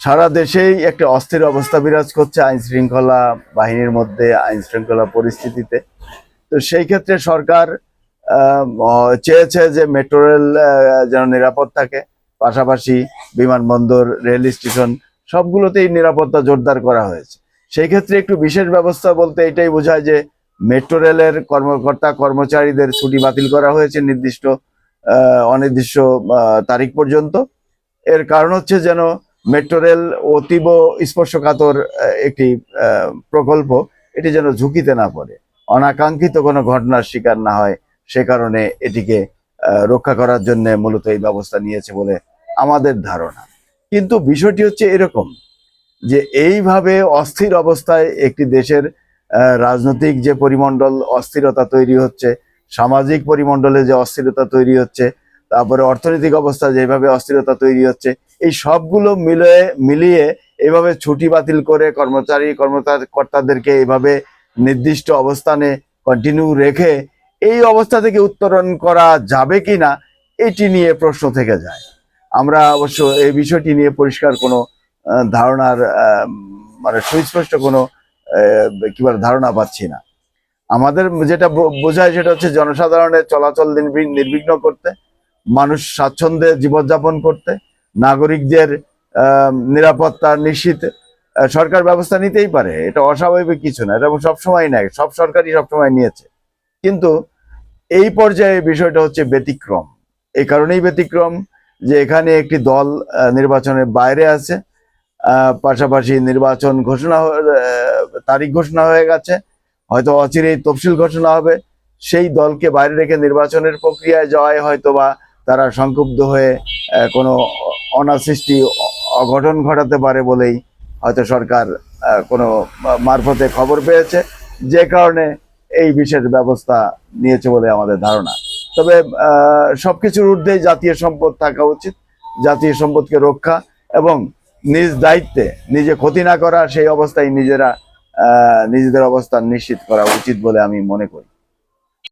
সারা দেশেই একটা অস্থির অবস্থা বিরাজ করছে আইন শৃঙ্খলা বাহিনীর মধ্যে, আইন শৃঙ্খলা পরিস্থিতিতে। তো সেই ক্ষেত্রে সরকার চেয়েছে যে মেট্রো রেল যেন নিরাপদ থাকে। পাশাপাশি বিমানবন্দর রেল স্টেশন সবগুলোতেই নিরাপত্তা জোরদার করা হয়েছে। সেই ক্ষেত্রে একটু বিশেষ ব্যবস্থা বলতে এটাই বোঝায় যে মেট্রো রেলের কর্মকর্তা, কর্মচারীদের ছুটি বাতিল করা হয়েছে নির্দিষ্ট অনির্দিষ্ট তারিখ পর্যন্ত। এর কারণ হচ্ছে যেন মেট্রো রেল অতীব স্পর্শকাতর একটি প্রকল্প। এটি যেন ঝুঁকিতে না পড়ে। অনাকাঙ্ক্ষিত কোনো ঘটনার শিকার না হয়। সে কারণে এটিকে রক্ষা করার জন্য মূলত এই ব্যবস্থা নিয়েছে বলে আমাদের ধারণা। কিন্তু বিষয়টি হচ্ছে এরকম যে এইভাবে অস্থির অবস্থায় একটি দেশের রাজনৈতিক যে পরিমণ্ডল অস্থিরতা তৈরি হচ্ছে, সামাজিক পরিমণ্ডলে যে অস্থিরতা তৈরি হচ্ছে তারপরে অর্থনৈতিক অবস্থা যেভাবে অস্থিরতা তৈরি হচ্ছে, এই সবগুলো মিলে মিলিয়ে এভাবে ছুটি বাতিল করে কর্মচারী, কর্মকর্তাদেরকে এভাবে নির্দিষ্ট অবস্থানে কন্টিনিউ রেখে এই অবস্থা থেকে উত্তরণ করা যাবে কি না এটি নিয়ে প্রশ্ন থেকে যায়। আমরা অবশ্য এই বিষয়টি নিয়ে পরিষ্কার কোনো ধারণার মানে সুস্পষ্ট কোনো কি বলে, ধারণা পাচ্ছি না। আমাদের যেটা বোঝায় সেটা হচ্ছে জনসাধারণের চলাচল নির্বি- নির্বিঘ্ন করতে মানুষ স্বাচ্ছন্দ্যে জীবনযাপন করতে, নাগরিকদের নিরাপত্তা নিশ্চিত সরকার ব্যবস্থা নিতেই পারে। এটা অস্বাভাবিক কিছু না, এটা সবসময় নেয়, সব সরকারই সবসময় নিয়েছে। কিন্তু এই পর্যায়ে বিষয়টা হচ্ছে ব্যতিক্রম। এই কারণেই ব্যতিক্রম যে এখানে একটি দল নির্বাচনের বাইরে আছে পাশাপাশি নির্বাচন ঘোষণা তারিখ ঘোষণা হয়ে গেছে, হয়তো অচিরেই তফসিল ঘোষণা হবে। সেই দলকে বাইরে রেখে নির্বাচনের প্রক্রিয়ায় যাওয়ায় হয়তো বা তারা সংক্ষুব্ধ হয়ে কোনো অনাসৃষ্টি অঘটন ঘটাতে পারে বলেই হয়তো সরকার কোনো মারফতে খবর পেয়েছে। যে কারণে এই বিশেষ ব্যবস্থা নিয়েছে বলে আমাদের ধারণা। তবে সব কিছুর ঊর্ধ্বে জাতীয় সম্পদ থাকা উচিত, জাতীয় সম্পদকে রক্ষা এবং নিজ দায়িত্বে নিজে ক্ষতি না করা, সেই অবস্থায় নিজেরা নিজেদের অবস্থান নিশ্চিত করা উচিত বলে আমি মনে করি।